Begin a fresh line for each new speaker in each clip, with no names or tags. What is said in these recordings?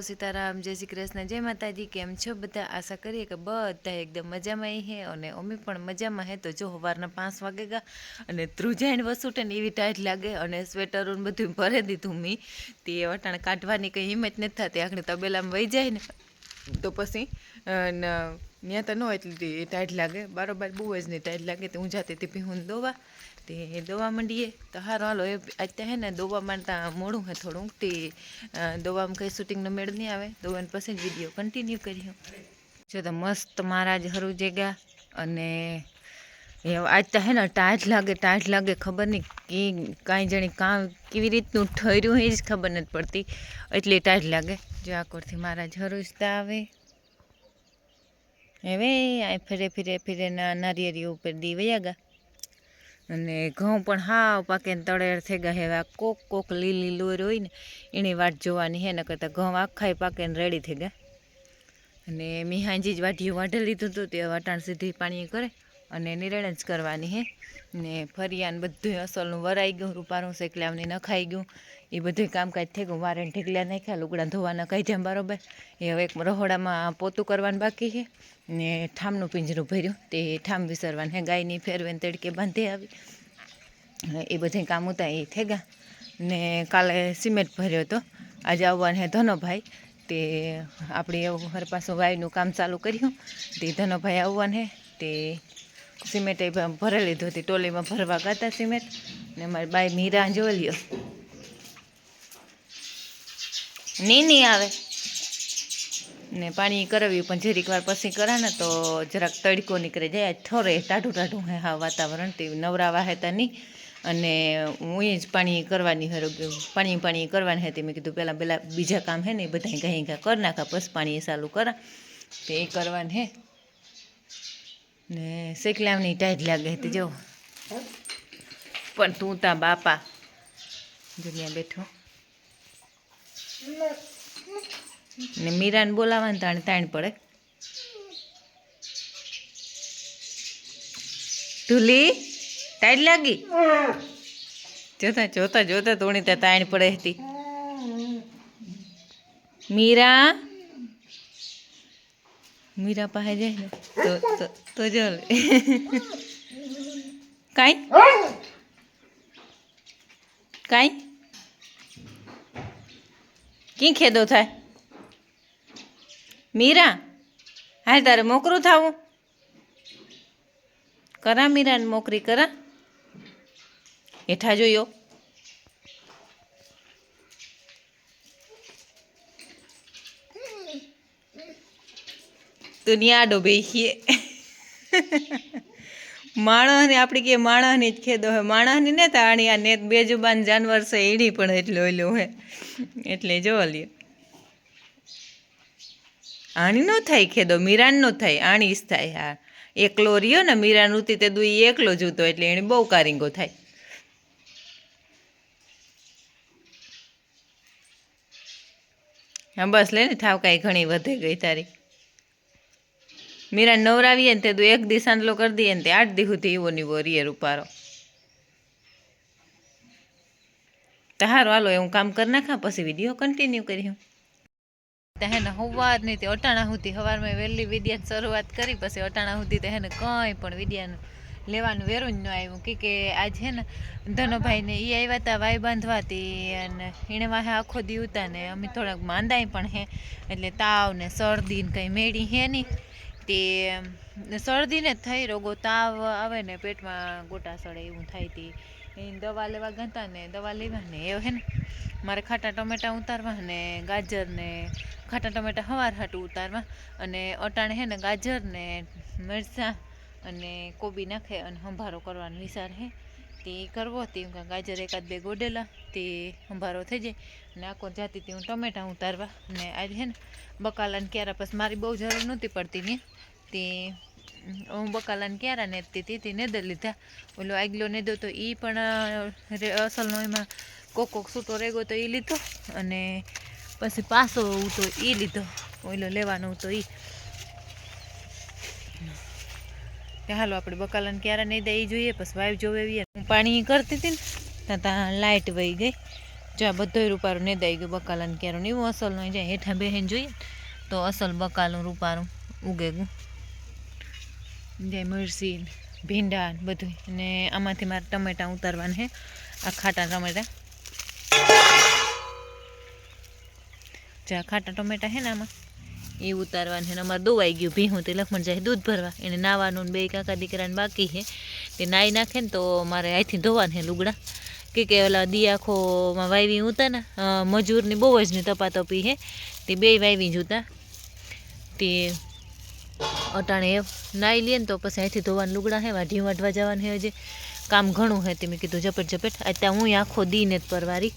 સીતારામ જય શ્રી કૃષ્ણ, જય માતાજી, કેમ છો બધા? આશા કરીએ કે બધા એકદમ મજામાં હે અને અમે પણ મજામાં હે. તો જો સવારના પાંચ વાગે ગયા અને ત્રુજાઈન વસુટે ને એવી ટાઈટ લાગે અને સ્વેટરો બધું ભરે દીધું મેં. તે વટાણ કાઢવાની કંઈ હિંમત નથી થતી. આખણી તબેલામાં વહી જાય ને. તો પછી ત્યાં તો ન એટલી ટાઈટ લાગે. બારોબાર, બહુ જ નહીં ટાઈટ લાગે. તો હું જાતે હું દોવા, તે દવા માંડીએ. તો હારો, હાલો, એ અત્યારે હે ને દવા માંડતા મોડું હે થોડુંક. તે દોવામાં કંઈ શૂટિંગનો મેળ નહીં આવે. દવાને પછી જ વીડિયો કન્ટિન્યુ કર્યો જો તો મસ્ત મહારાજ હરું જગ્યા અને આજ તો હે ને ટાઈટ લાગે ટાઈટ લાગે. ખબર નહીં કે, કાંઈ જણી કામ કેવી રીતનું ઠર્યું એ જ ખબર નથી પડતી. એટલી ટાઈટ લાગે. જો મારા મહારાજ આવે. હવે આ ફેરે ફીરે ફીરે નારિયેરી ઉપર દી વયા ગયા અને ઘઉં પણ હાવ પાકે તળેર થઈ ગયા હવે આ કોક કોક લીલી લોર હોય ને, એની વાટ જોવાની હે ને કરતાં ઘઉં આખાય પાકે રેડી થઈ ગયા. અને મેં હાંજી જ વાટીયું વાઢી લીધું હતું તે વાટાણ સીધી પાણી કરે અને નિરેણ જ કરવાની હે. ને ફરિયાને બધું અસલનું વરાઈ ગયું રૂપારું શેકલાવને નખાઈ ગયું. એ બધું કામકાજ થઈ ગયું વારે ઢીકલ્યા નાખ્યા, લુગડા ધોવાના કહી જેમ બરોબર. એ હવે એક રહોડામાં પોતું કરવાનું બાકી છે. ને ઠામનું પિંજરું ભર્યું, તે ઠામ વિસરવાનું હે ગાયની ફેરવેન તડકે બાંધી આવી. એ બધે કામ ઉતા એ થઈ ગયા. ને કાલે સિમેન્ટ ભર્યો હતો. આજે આવવાનું હે ધનોભાઈ. તે આપણે એવું હર પાછું વાયુનું કામ ચાલુ કર્યું. તે ધનોભાઈ આવવાનું તે સિમેન્ટ એ ભ- લીધું. હતી ટોલીમાં ભરવા ગાતા સિમેન્ટ. ને મારી બાઈ મીરા જોઈ લ્યો. ની નહીં આવે. ને પાણી કરાવ્યું પણ જરીક વાર પછી કરા ને તો જરાક તડકો નીકળે જાય. થોરે થોડે ટાઢું ટાઢું હે હા વાતાવરણ તે નવરાવા હતા નહીં અને હું જ પાણી કરવાની હરો પાણી પાણી કરવાની હતી મેં કીધું પહેલાં પહેલાં બીજા કામ હે ને એ બધા ઘાઈ ઘા કરી નાખા પછી પાણી ચાલુ કરા. તે એ કરવાનું હે. ને શેકલામની ટાઈટ લાગે હતી જો. પણ તું તા બાપા. દુનિયા બેઠો. ને મીરાને બોલાવવાનું તાણે તાણ પડે. ઢુલી ટાઈટ લાગી? જોતા જોતા જોતા તોણી ત્યાં તાણ પડે હતી. મીરા? મીરા પાસે જાય ને, તો તો જો કાંઈ? કાંઈ? કી ખેદો થાય? મીરા, હાલ તારે મોકરું થાવું? કરા મીરાને મોકરી, કરા? હેઠા જોયો. દુનિયા ડો બેસીએ માણસને આપણે કે માણસની જ ખેદો હોય. માણસની ને તાણી આ નેત બેજુબાન જાનવર છે, એડી પણ એટલો ઓલો હે એટલે જો લ્યો આણી નો થાય ખેદો, મીરાન નો થાય આણી જ થાય હા. એકલો રહ્યો ને, મીરાન ઉતી તે દુઈ એકલો જ ઉતો એટલે એને બહુ કારિંગો થાય. હા, બસ લે ને, થાવ ઘણી વધે ગઈ તારી. મીરા નવરાવીએ ને તે તો એક દી સાંજલો કરી દઈએ ને તે આઠ દી સુધી નીવો રિયર રૂપારો. તહારો હાલો એવું કામ કરી નાખા, પછી વીડિયો કન્ટિન્યુ કર્યું તેને સવારની તે અટાણા સુધી સવારમાં વહેલી વિદ્યાની શરૂઆત કરી, પછી અટાણા સુધી તેને કંઈ પણ વિદ્યાનું લેવાનું વેરું જ ન આવ્યું. કે કે આ છે ને ધનોભાઈને એ આવ્યા હતા વાય બાંધવાતી અને એણે વાહે આખો દી ઉતા ને અમે થોડાક માંદાય પણ હે, એટલે તાવ ને શરદી ને કંઈ મેળી હે નહીં તે શરદીને જ થઈ રોગો તાવ આવે ને પેટમાં ગોટા સડે એવું થાય તે. દવા લેવા ગતા ને દવા લેવા ને એવું હે ને. મારે ખાટા ટમેટા ઉતારવા ને ગાજર ને ખાટા ટમેટા હવાર હાટું ઉતારવા અને અટાણે હે ને ગાજર મરચાં અને કોબી નાખે અને સંભારો કરવાનો વિચાર હે. તે કરવો તે ગાજર એકાદ બે ગોડેલા, તે સંભારો થઈ જાય. અને આખો જાતી તે હું ટમેટાં ઉતારવા. ને આજ હે ને, બકાલાને ક્યારા પછી મારી બહુ જરૂર નહોતી પડતી ને. તે, હું બકાલાને ક્યારા નેતી હતી તે નેદર લીધા. ઓલો આગલો નેદો તો એ પણ અસલનો એમાં કોક કોક સૂટો રેગો તો એ લીધો. અને પછી પાસો તો એ લીધો. ઓલો લેવાનો તો એ કે હાલો આપણે બકાલાને ક્યારે નહીં દે જોઈએ. પછી વાઈવ જોવે એવી હું પાણી કરતી હતી ને, ત્યાં ત્યાં લાઇટ વહી ગઈ. જો આ બધો રૂપારું નહીં દઈ ગયું બકાલાને ક્યારું એવું અસલ નહીં જાય, હેઠા બેહીને જોઈએ તો અસલ બકાલું રૂપારું ઉગે ગયું. જે મરસી ભીંડા બધું અને આમાંથી મારે ટમેટાં ઉતારવાના છે આ ખાટા ટમેટાં. જે આ ખાટા ટમેટાં છે ને આમાં એ ઉતારવાનું છે ને અમારે દોવાઈ ગયું ભીહું તે લખમણ જાય દૂધ ભરવા. એને નાવાનું ને બે કાકા દીકરાને બાકી છે. તે નાઈ નાખે ને તો મારે અહીંથી ધોવાનું છે લુગડા. કે કે ઓલા દિયાખોમાં વાવી ઉતા ને અ, મજૂરની બહુ જ ની તપાતપી છે. તે બે વાવી જ ઉતા તે અટાણે એ નાઈ લઈએ ને તો પછી અહીંથી ધોવાનું લુગડા હે વાઢી વાઢવા જવાનું હે હજી. કામ ઘણું હે તે મેં કીધું ઝપટ ઝપટ. અત્યારે હું આખો દીને જ પરવારી.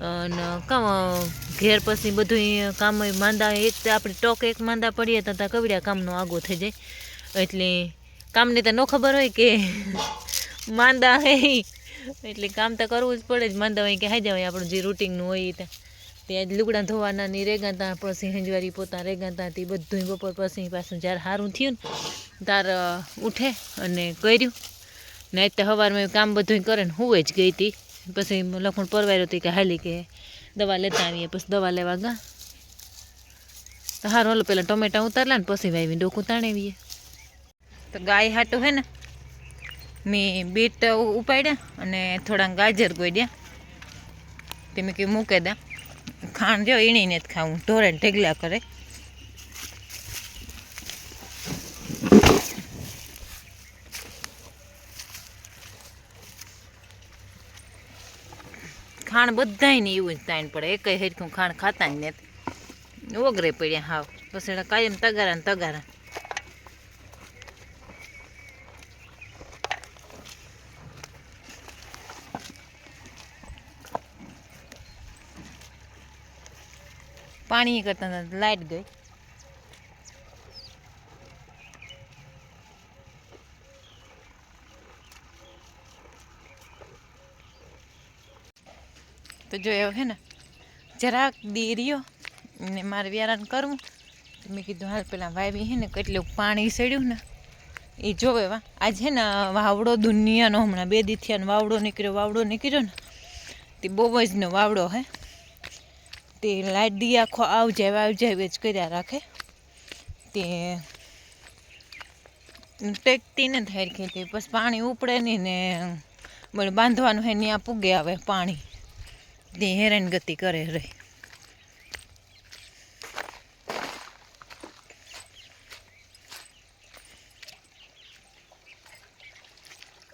અને કામ, ઘેર પછી બધું કામ માંદા એક તો આપણે ટોક, એક માંદા પડીએ તો ત્યાં કવડિયા કામનો આગો થઈ જાય. એટલે કામની તો ન ખબર હોય કે માંદા હે એટલે કામ તો કરવું જ પડે જ. માંદા હોય કે હાઈ જવાય આપણું જે રૂટિનનું હોય એ ત્યાં તે લુગડા ધોવાના ની રેગાતા પછી હંજવારી પોતા રેગાતા તે બધું બપોર પછી પાછું જ્યારે સારું થયું ને તાર ઉઠે અને કર્યું. ને તો સવારમાં કામ બધું કરે ને હું જ ગઈ હતી. પછી લખણ પરવાર્યો હતી કે હાલી કે દવા લેતા આવીએ, પછી દવા લેવા ગા. તો સારું હાલો, પેલા ટમેટા ઉતારલા ને પછી વાવી ડોકું તાણેવીએ. તો ગાય હાટું હે ને, મેં બીટ ઉપાડ્યા અને થોડા ગાજર ગોડ્યા તે મેં કે મૂકે દા. ખાંડ જો ઈણીને જ ખાવું ઢોરે ઢેગલા કરે. ખાણ બધાય ને એવું જ તાણ પડે. એક હેરખું ખાણ ખાતા જ ને ઓગરે પડ્યા હાવ. પછી કાયમ તગારા ને તગારા. પાણી કરતા લાઈટ ગઈ. તો જો એવો હે ને, જરાક દી રહ્યો, ને મારે વ્યારાન કરવું મેં કીધું, હાલ પેલા વાવી હે ને, કેટલું પાણી સડ્યું ને. એ જોવે વા, આજે છે ને વાવડો દુનિયાનો, હમણાં બે દીથિયાનો વાવડો નીકળ્યો વાવડો નીકળ્યો ને, તે બહુ જ નો વાવડો હે. તે લાઈટ દી આખો આવ જાય જાય જ કર્યા રાખે. તે ટેકતી ને થાય ખેતી પછી પાણી ઉપડે નહીં ને બધું બાંધવાનું હે ત્યાં પૂગે આવે પાણી. તે હેરાન ગતિ કરે રે.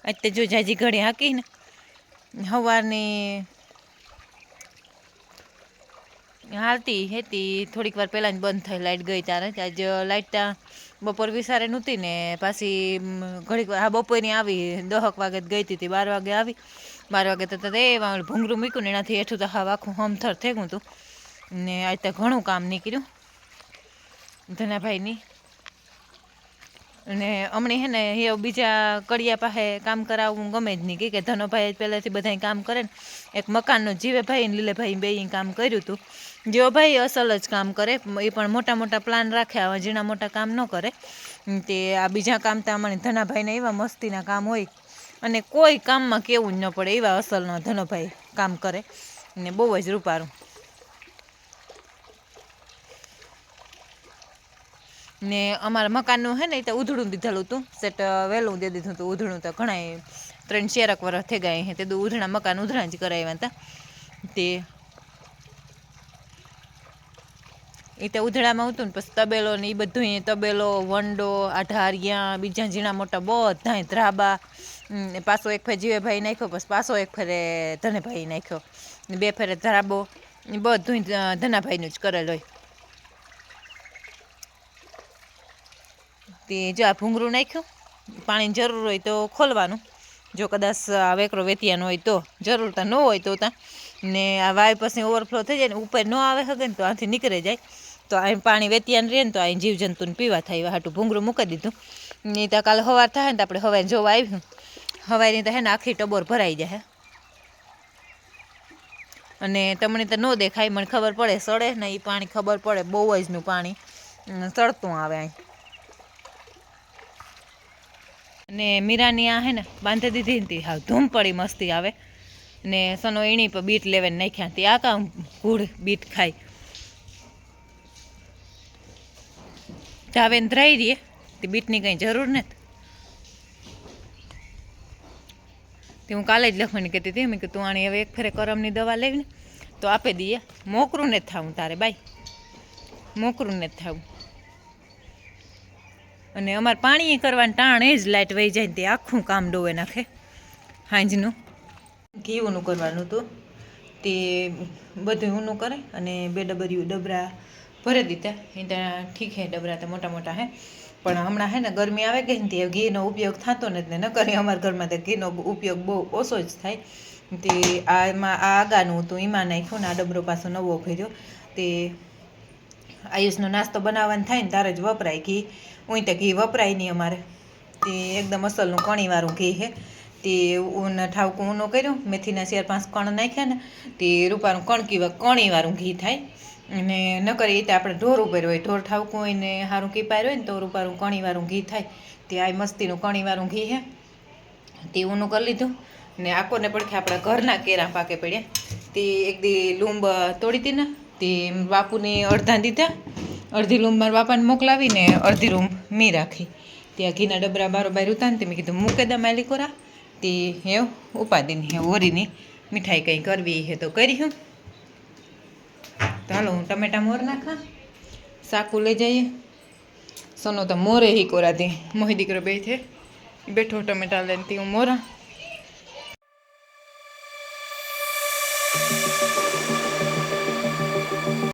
અત્યારે જો જાજી ઘડી હાકીને સવારની હાલતી હતી, થોડીક વાર પહેલાં જ બંધ થઈ લાઇટ ગઈ ત્યારે આજ લાઇટ ત્યાં બપોર વિસારે નહોતી ને, પાછી ઘડીક હા, બપોરની આવી, દહક વાગે ગઈ હતી તે બાર વાગે આવી. બાર વાગે તો તો એ વાં ભૂંગરું મૂક્યું ને એનાથી હેઠું તો હા આખું હમથર થઈ ગયું હતું. ને આજ તો ઘણું કામ નીકળ્યું. ધનાભાઈની. અને હમણાં હે ને એ બીજા કડિયા પાસે કામ કરાવવું ગમે જ નહીં. કે ધનોભાઈ પહેલાંથી બધાય કામ કરે ને, એક મકાનનું જીવેભાઈ લીલેભાઈ બે કામ કર્યું હતું. જીવભાઈ ભાઈ અસલ જ કામ કરે, એ પણ મોટા મોટા પ્લાન રાખે, આવા ઝીણા મોટા કામ ન કરે. તે આ બીજા કામ તો અમારે ધનાભાઈને એવા મસ્તીના કામ હોય. અને કોઈ કામમાં કેવું જ ન પડે એવા અસલનો ધનોભાઈ કામ કરે. ને બહુ જ રૂપારું. ને અમારા મકાનનું હે ને એ ઉધડું દીધેલું હતું. સેટ વહેલું દે દીધું હતું ઉધડું તો ઘણા ત્રણ ચારક વર્ષ થઈ ગયા હે. તે દુ ઉધડા મકાન ઉધડા જ કરાવ્યા હતા. તે એ તો ઉધડામાં હતું ને, પછી તબેલો ને એ બધું તબેલો, વંડો આઢારિયા બીજા ઝીણા મોટા બધાય ધ્રાબા ને પાછો એક ફેર જીવેભાઈ નાખ્યો, પછી પાછો એક ફેરે ધનેભાઈ નાખ્યો. ને બે ફેરે ધરાબો બધું ધનાભાઈનું જ કરેલ હોય. તે જો આ ભૂંગળું નાખ્યું, પાણીની જરૂર હોય તો ખોલવાનું. જો કદાચ વેકરો વેતિયાનો હોય તો, જરૂર તો ન હોય તો ત્યાં ને આ વાય પછી ઓવરફ્લો થઈ જાય ને ઉપર ન આવે શકે ને તો આથી નીકળી જાય. તો અહીં પાણી વેતિયાને રહે ને તો અહીં જીવજંતુને પીવા થાય, હાટું ભૂંગળું મૂકી દીધું. ને તો કાલે સવાર થાય ને તો આપણે હવારે જોવા આવ્યું. હવારની તો હે ને આખી ટબોર ભરાઈ જાય અને તમને તો ન દેખાય, મને ખબર પડે સડે ને એ પાણી ખબર પડે, બહુ જ નું પાણી. સડતું આવે અહીં. અને મીરાની આ હે ને બાંધી દીધી ને હા ધૂમ પડી મસ્તી આવે. ને સનો એણી પર બીટ લેવે નાખ્યા તે, આ કામ ગુડ બીટ ખાય. જાવે ધરાઈ રહીએ તે બીટની કંઈ જરૂર નથી. તે હું કાલે જ લખવાની કહેતી હતી. મેં કે તું આણી હવે એક ફેરે કરમની દવા લઈને તો આપી દઈએ મોકરું ને થવું તારે, બાઈ. મોકરું ને થવું અને અમારે પાણી કરવાનું ટાણે જ લાઇટ વહી જાય તે આખું કામ ડોવે નાખે. હાંજનું. ઘીઓનું કરવાનું હતું. તે બધું ઊનું કરે અને બે ડબરિયું ડબરા ભરી દીધા. એ ત્યાં ઠીક હે ડબરા તો મોટા મોટા હે. પણ હમણાં હે ને ગરમી આવે કે તે ઘીનો ઉપયોગ થતો નથી ને ન કરી અમારા ઘરમાં તો ઘીનો ઉપયોગ બહુ ઓછો જ થાય. તે આ એમાં આ આગાનું હતું એમાં નાખ્યું ને આ ડબરો પાછો નવો ભર્યો તે આયુષનો નાસ્તો બનાવવાનો થાય ને તારે જ વપરાય ઘી. હું તો ઘી વપરાય નહીં અમારે. તે એકદમ અસલનું કણીવાળું ઘી છે તે ઊન ઠાવકું ઊનો કર્યું, મેથીના શેર પાંચ કણ નાખ્યા ને, તે રૂપાનું કણકી કણીવાળું ઘી થાય. અને નકર એ તે આપણે ઢોર ઉપર હોય, ઢોર ઠાવકું હોય ને સારું કીપાર હોય ને તો રૂપારું કણીવાળું ઘી થાય. તે આ મસ્તીનું કણીવાળું ઘી હે. તે ઊનું કરી લીધું. ને આકોને પડખે આપણા ઘરના કેરા પાકે પડ્યા. તે એક દી લૂંબ તોડી હતી ને, તે બાપુને અડધા દીધા. અડધી લૂંબ મારા બાપાને મોકલાવીને અડધી લૂંબ મેં રાખી. ત્યાં ઘીના ડબરા બારોબાર ઉતા ને તે મેં કીધું, મૂકે દા માલિકોરા તે હે ઉપાદીની હે, ઓરીની મીઠાઈ કંઈ કરવી હે તો કરી હું. તો હાલો, હું ટમેટા મોર નાખા સાકું લઈ જઈએ. સોનો તો મોરે હી કોરાતી મોહી દીકરો બે છે બેઠો ટમેટા લઈને હું મોરા.